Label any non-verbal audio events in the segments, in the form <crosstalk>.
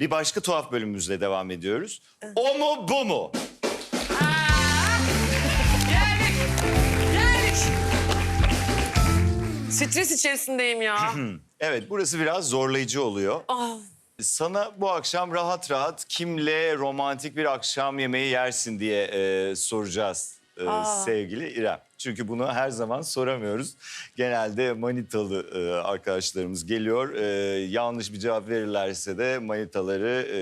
Bir başka tuhaf bölümümüzle devam ediyoruz. O mu bu mu? Geldik. Geldik. Stres içerisindeyim ya. <laughs> Evet burası biraz zorlayıcı oluyor. Ah, Sana bu akşam rahat rahat kimle romantik bir akşam yemeği yersin diye e, soracağız e, Aa. sevgili İrem. Çünkü bunu her zaman soramıyoruz. Genelde manitalı e, arkadaşlarımız geliyor. E, yanlış bir cevap verirlerse de manitaları e,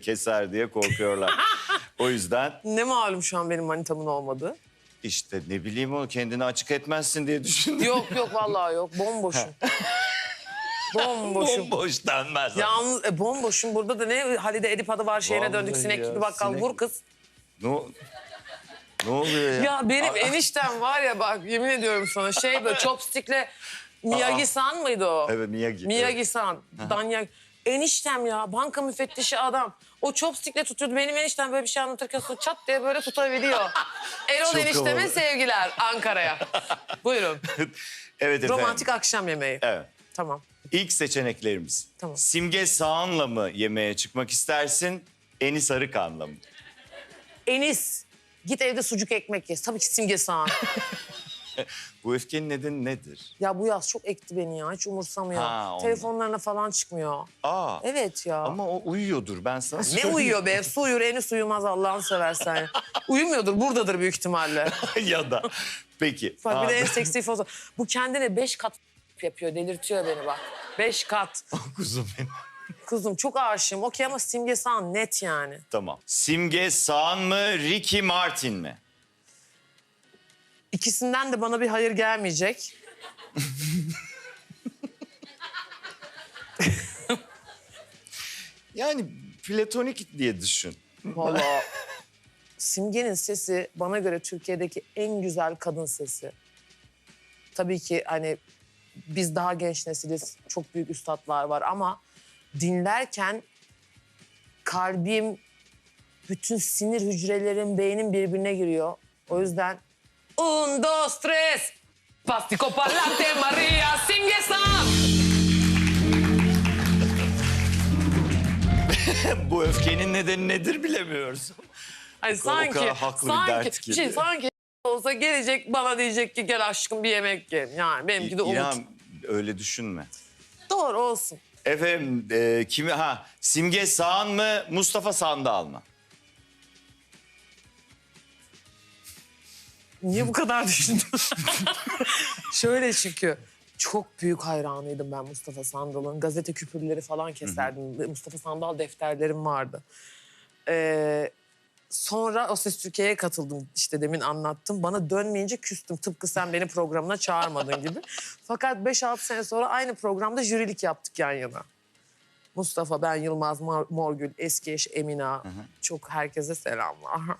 keser diye korkuyorlar. <laughs> o yüzden ne malum şu an benim manitamın olmadığı. işte ne bileyim o kendini açık etmezsin diye düşündüm. Yok yok vallahi yok. <laughs> Bomboşum. <laughs> Bomboşum. Bomboş denmez. Yalnız e, bomboşum. Burada da ne Halide Edip adı var şeyine döndük. Sinek ya, gibi bakkal sinek- vur kız. Ne, o- ne oluyor ya? Ya benim eniştem var ya bak yemin ediyorum sana şey böyle <laughs> chopstickle Miyagi-san mıydı o? Evet Miyagi. Miyagi-san, Danya. Eniştem ya banka müfettişi adam. O chopstickle tutuyordu. Benim eniştem böyle bir şey anlatırken sonra çat diye böyle tutabiliyor. <laughs> Erol Çok enişteme havalı. sevgiler Ankara'ya. <laughs> Buyurun. Evet efendim. Romantik akşam yemeği. Evet. Tamam. İlk seçeneklerimiz. Tamam. Simge Sağan'la mı yemeğe çıkmak istersin? Enis Arıkan'la mı? Enis. Git evde sucuk ekmek ye. Tabii ki simge sağan. <laughs> Bu öfkenin nedeni nedir? ya bu yaz çok ekti beni ya. Hiç umursamıyor. Ha, ondan. Telefonlarına falan çıkmıyor. Aa. Evet ya. Ama o uyuyordur ben sana Ne söyleyeyim. uyuyor be? <laughs> Su uyur, Enis uyumaz Allah'ını seversen. Uyumuyordur, buradadır büyük ihtimalle. <laughs> ya da. Peki. Bak bir de en seksi foto. Bu kendine beş kat yapıyor, delirtiyor beni bak. Beş kat. Kuzum benim. Kuzum çok aşığım. Okey ama Simge Sağan net yani. Tamam. Simge Sağan mı, Ricky Martin mi? İkisinden de bana bir hayır gelmeyecek. <laughs> Yani platonik diye düşün. Vallahi Simge'nin sesi bana göre Türkiye'deki en güzel kadın sesi. Tabii ki hani biz daha genç nesiliz, çok büyük üstadlar var ama dinlerken kalbim, bütün sinir hücrelerim, beynim birbirine giriyor. O yüzden un, dos, tres, pastico pa'lante Maria Simge Sağ. <laughs> Bu öfkenin nedeni nedir bilemiyoruz. Hani O kadar sanki, haklı bir sanki, dert ki. Şey, sanki olsa gelecek bana diyecek ki gel aşkım bir yemek ye. Yani benimki de umut. İrem öyle düşünme. Doğru olsun. Efendim e, kimi ha Simge Sağan mı Mustafa Sandal mı? Niye bu kadar düşündün? <laughs> Şöyle çünkü çok büyük hayranıydım ben Mustafa Sandal'ın. Gazete küpürleri falan keserdim. Mustafa Sandal defterlerim vardı. Ee, sonra O Ses Türkiye'ye katıldım. İşte demin anlattım. Bana dönmeyince küstüm. Tıpkı sen beni programına çağırmadın gibi. <laughs> Fakat 5-6 sene sonra aynı programda jürilik yaptık yan yana. Mustafa, ben Yılmaz Mor- Morgül, eski eş Emina. Çok herkese selamlar. <laughs>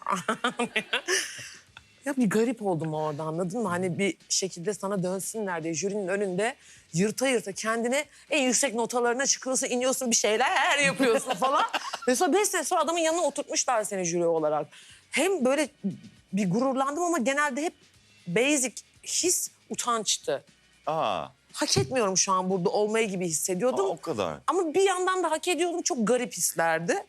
Ya bir garip oldum orada anladın mı? Hani bir şekilde sana dönsünler diye jürinin önünde yırta yırta kendine en yüksek notalarına çıkıyorsun, iniyorsun bir şeyler yapıyorsun falan. <laughs> Ve sonra beş sene sonra adamın yanına oturtmuşlar seni jüri olarak. Hem böyle bir gururlandım ama genelde hep basic his utançtı. Aa, Hak etmiyorum şu an burada olmayı gibi aa, hissediyordum. o kadar. Ama bir yandan da hak ediyordum. Çok garip hislerdi.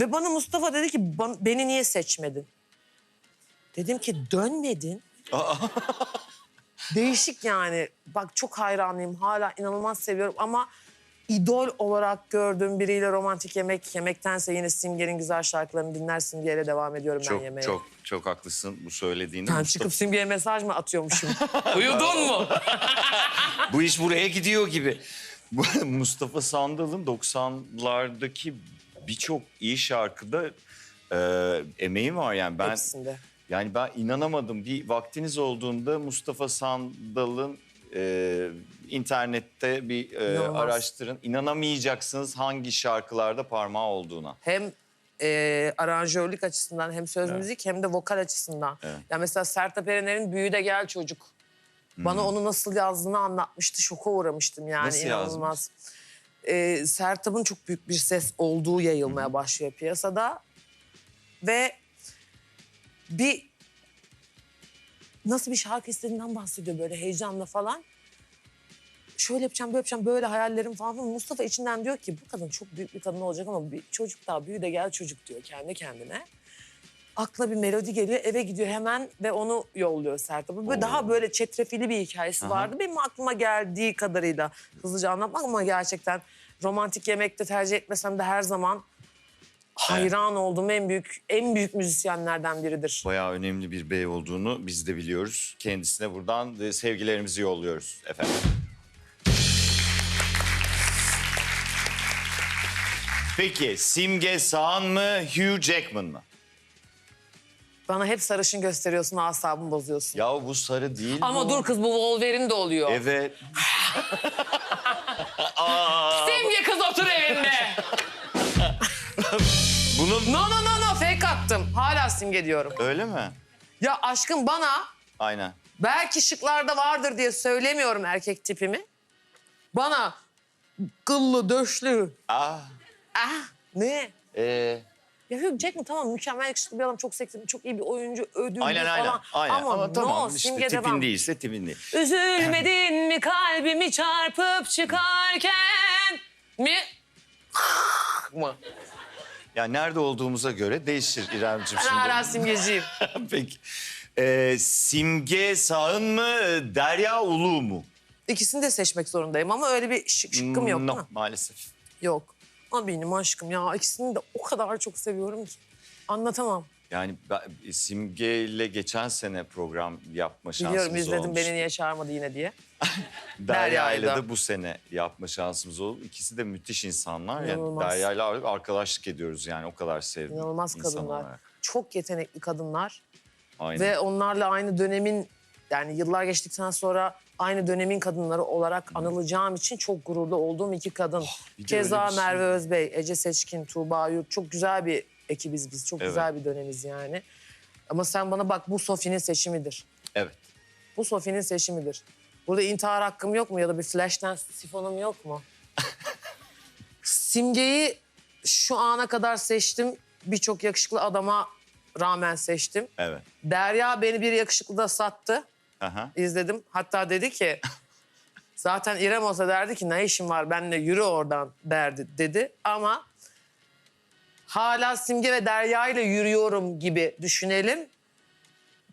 Ve bana Mustafa dedi ki "Ban- beni niye seçmedin? Dedim ki dönmedin. Değişik yani. Bak çok hayranıyım. Hala inanılmaz seviyorum ama idol olarak gördüğüm biriyle romantik yemek yemektense yine Simge'nin güzel şarkılarını dinlersin diye devam ediyorum ben Çok yemeğe. çok çok haklısın bu söylediğinde. Ben Mustafa- çıkıp Simge'ye mesaj mı atıyormuşum? <laughs> Uyudun mu? <laughs> Bu iş buraya gidiyor gibi. Bu <laughs> Mustafa Sandal'ın 90'lardaki birçok iyi şarkıda e, emeği var yani ben Hepsinde. Yani ben inanamadım bir vaktiniz olduğunda Mustafa Sandal'ın e, internette bir e, İnanılmaz. araştırın inanamayacaksınız hangi şarkılarda parmağı olduğuna. hem e, aranjörlük açısından hem söz müzik hem de vokal açısından. Evet. Ya mesela Sertab Erener'in Büyü de Gel Çocuk. Bana onu nasıl yazdığını anlatmıştı. Şoka uğramıştım yani Nasıl inanılmaz. E, Sertab'ın çok büyük bir ses olduğu yayılmaya başlıyor piyasada. Ve bir nasıl bir şarkı istediğinden bahsediyor böyle heyecanla falan. şöyle yapacağım, böyle yapacağım, böyle hayallerim falan. Mustafa içinden diyor ki bu kadın çok büyük bir kadın olacak ama bir çocuk daha büyü de gel çocuk diyor kendi kendine. Aklına bir melodi geliyor, eve gidiyor hemen ve onu yolluyor Sertab'a. Böyle daha böyle çetrefilli bir hikayesi Aha. vardı. Benim aklıma geldiği kadarıyla hızlıca anlatmak ama gerçekten romantik yemekte tercih etmesem de her zaman hayran olduğum en büyük en büyük müzisyenlerden biridir. Bayağı önemli bir bey olduğunu biz de biliyoruz. Kendisine buradan e, sevgilerimizi yolluyoruz efendim. Peki Simge Sağan mı, Hugh Jackman mı? Bana hep sarışın gösteriyorsun, asabımı bozuyorsun. Ya bu sarı değil Ama bu. dur kız bu Wolverine de oluyor. Evet. <laughs> Simge kız otur evinde. <laughs> bunun no no no no fake attım. Hala simge diyorum. öyle mi? Ya aşkım bana Aynen. belki şıklarda vardır diye söylemiyorum erkek tipimi. Bana kıllı, döşlü. Aa, Ah ne? e, Ya Hugh Jackman tamam mükemmel yakışıklı bir adam, çok seksi, çok iyi bir oyuncu, ödüllü aynen falan. aynen. aynen. Ama, Ama, tamam no, işte simge tipin devam. değilse tipin değil. Üzülmedin <laughs> mi kalbimi çarpıp çıkarken mi? <laughs> mı? Ya nerede olduğumuza göre değişir İremciğim şimdi. hala simgeciyim. <laughs> Peki. Ee, Simge Sağın mı, Derya Ulu mu? İkisini de seçmek zorundayım ama öyle bir şık, şıkkım yok No, değil mi? maalesef. Yok. Ama benim aşkım ya ikisini de o kadar çok seviyorum ki. Anlatamam. Yani ben- Simge ile geçen sene program yapma şansımız Biliyorum izledim beni niye çağırmadı yine diye. <laughs> Derya ile de bu sene yapma şansımız oldu. İkisi de müthiş insanlar. Yani İnanılmaz. Derya ile arkadaşlık ediyoruz yani o kadar sevdim. İnanılmaz insan kadınlar. olarak. Çok yetenekli kadınlar. Aynen. Ve onlarla aynı dönemin yani yıllar geçtikten sonra aynı dönemin kadınları olarak anılacağım için çok gururlu olduğum iki kadın. Oh, bir de Keza bir şey. Merve Özbey, Ece Seçkin, Tuğba Yurt. Çok güzel bir ekibiz biz. Çok Evet. güzel bir dönemiz yani. Ama sen bana bak bu Sofi'nin seçimidir. Evet. Bu Sofi'nin seçimidir. Burada intihar hakkım yok mu ya da bir flash'ten sifonum yok mu? <laughs> Simge'yi şu ana kadar seçtim. Birçok yakışıklı adama rağmen seçtim. Evet. Derya beni bir yakışıklı da sattı. Aha. İzledim. Hatta dedi ki <laughs> zaten İrem olsa derdi ki ne işin var benimle yürü oradan derdi dedi. Ama hala Simge ve Derya ile yürüyorum gibi düşünelim.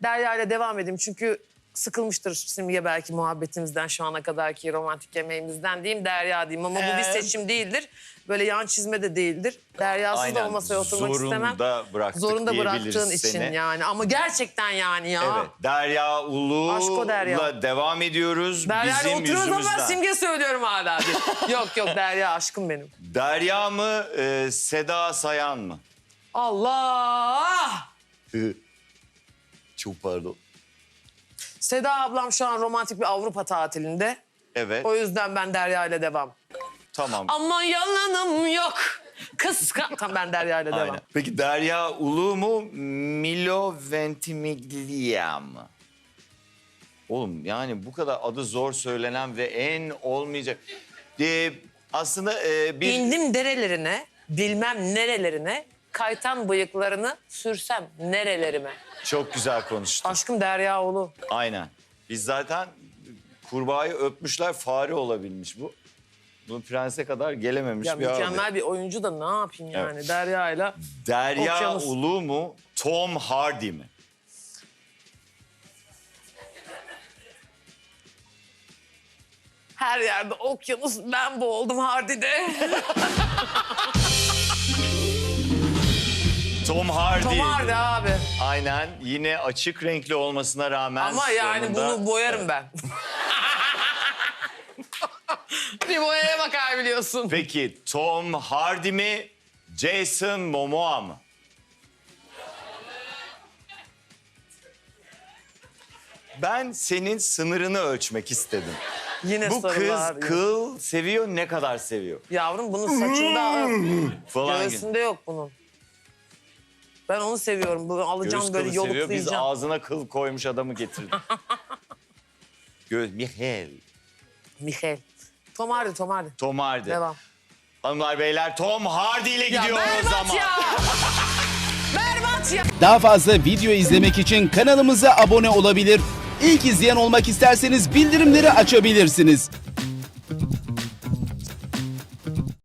Derya ile devam edeyim çünkü sıkılmıştır Simge belki muhabbetimizden şu ana kadarki romantik yemeğimizden diyeyim Derya diyeyim ama bu bir seçim değildir. Böyle yan çizme de değildir. Deryasız da o masaya oturmak istemem. Zorunda bıraktık Zorunda diyebiliriz bıraktığın için seni. yani ama gerçekten yani ya. Evet. Derya Aşk o Ulu'la Derya. devam ediyoruz. Derya ile Bizim oturuyoruz ama ben yüzümüzden. simge söylüyorum hala. diye. <laughs> yok yok Derya aşkım benim. Derya mı, e, Seda Sayan mı? Allah! Çok pardon. Seda ablam şu an romantik bir Avrupa tatilinde. Evet, O yüzden ben Derya ile devam. tamam. Ama yalanım yok. Kıskan... Tamam ben Derya ile devam. Aynen. Peki Derya Ulu mu, Milo Ventimiglia mı? Oğlum yani bu kadar adı zor söylenen ve en olmayacak... Ee, aslında e, bir... İndim derelerine, bilmem nerelerine, kaytan bıyıklarını sürsem nerelerime. Çok güzel konuştun. Aşkım Derya oğlu. Aynen. Biz zaten kurbağayı öpmüşler fare olabilmiş bu. Bu prense kadar gelememiş Ya bir abi. mükemmel bir oyuncu da ne yapayım yani Evet. Derya ile. Derya Okyanus. Ulu mu, Tom Hardy mi? Her yerde okyanus ben boğuldum Hardy'de. <laughs> Tom Hardy. Tom Hardy abi. Aynen. Yine açık renkli olmasına rağmen Ama yani sonunda- bunu boyarım ben. <laughs> bir boyaya bakar biliyorsun. Peki Tom Hardy mi, Jason Momoa mı? Ben senin sınırını ölçmek istedim. Yine Bu kız sorular. kıl seviyor ne kadar seviyor Yavrum bunun saçında falan. gibi. göğsünde yok bunun. Ben onu seviyorum. Bunu alacağım Göğüs böyle kılı seviyor. Biz yoluklayacağım. ağzına kıl koymuş adamı getirdik. <laughs> Göz Michael. Michael. Tom Hardy, Tom Hardy. Tom Hardy. Devam. Hanımlar beyler Tom Hardy ile gidiyor o zaman. ya. <laughs> berbat ya. Daha fazla video izlemek için kanalımıza abone olabilir. İlk izleyen olmak isterseniz bildirimleri açabilirsiniz.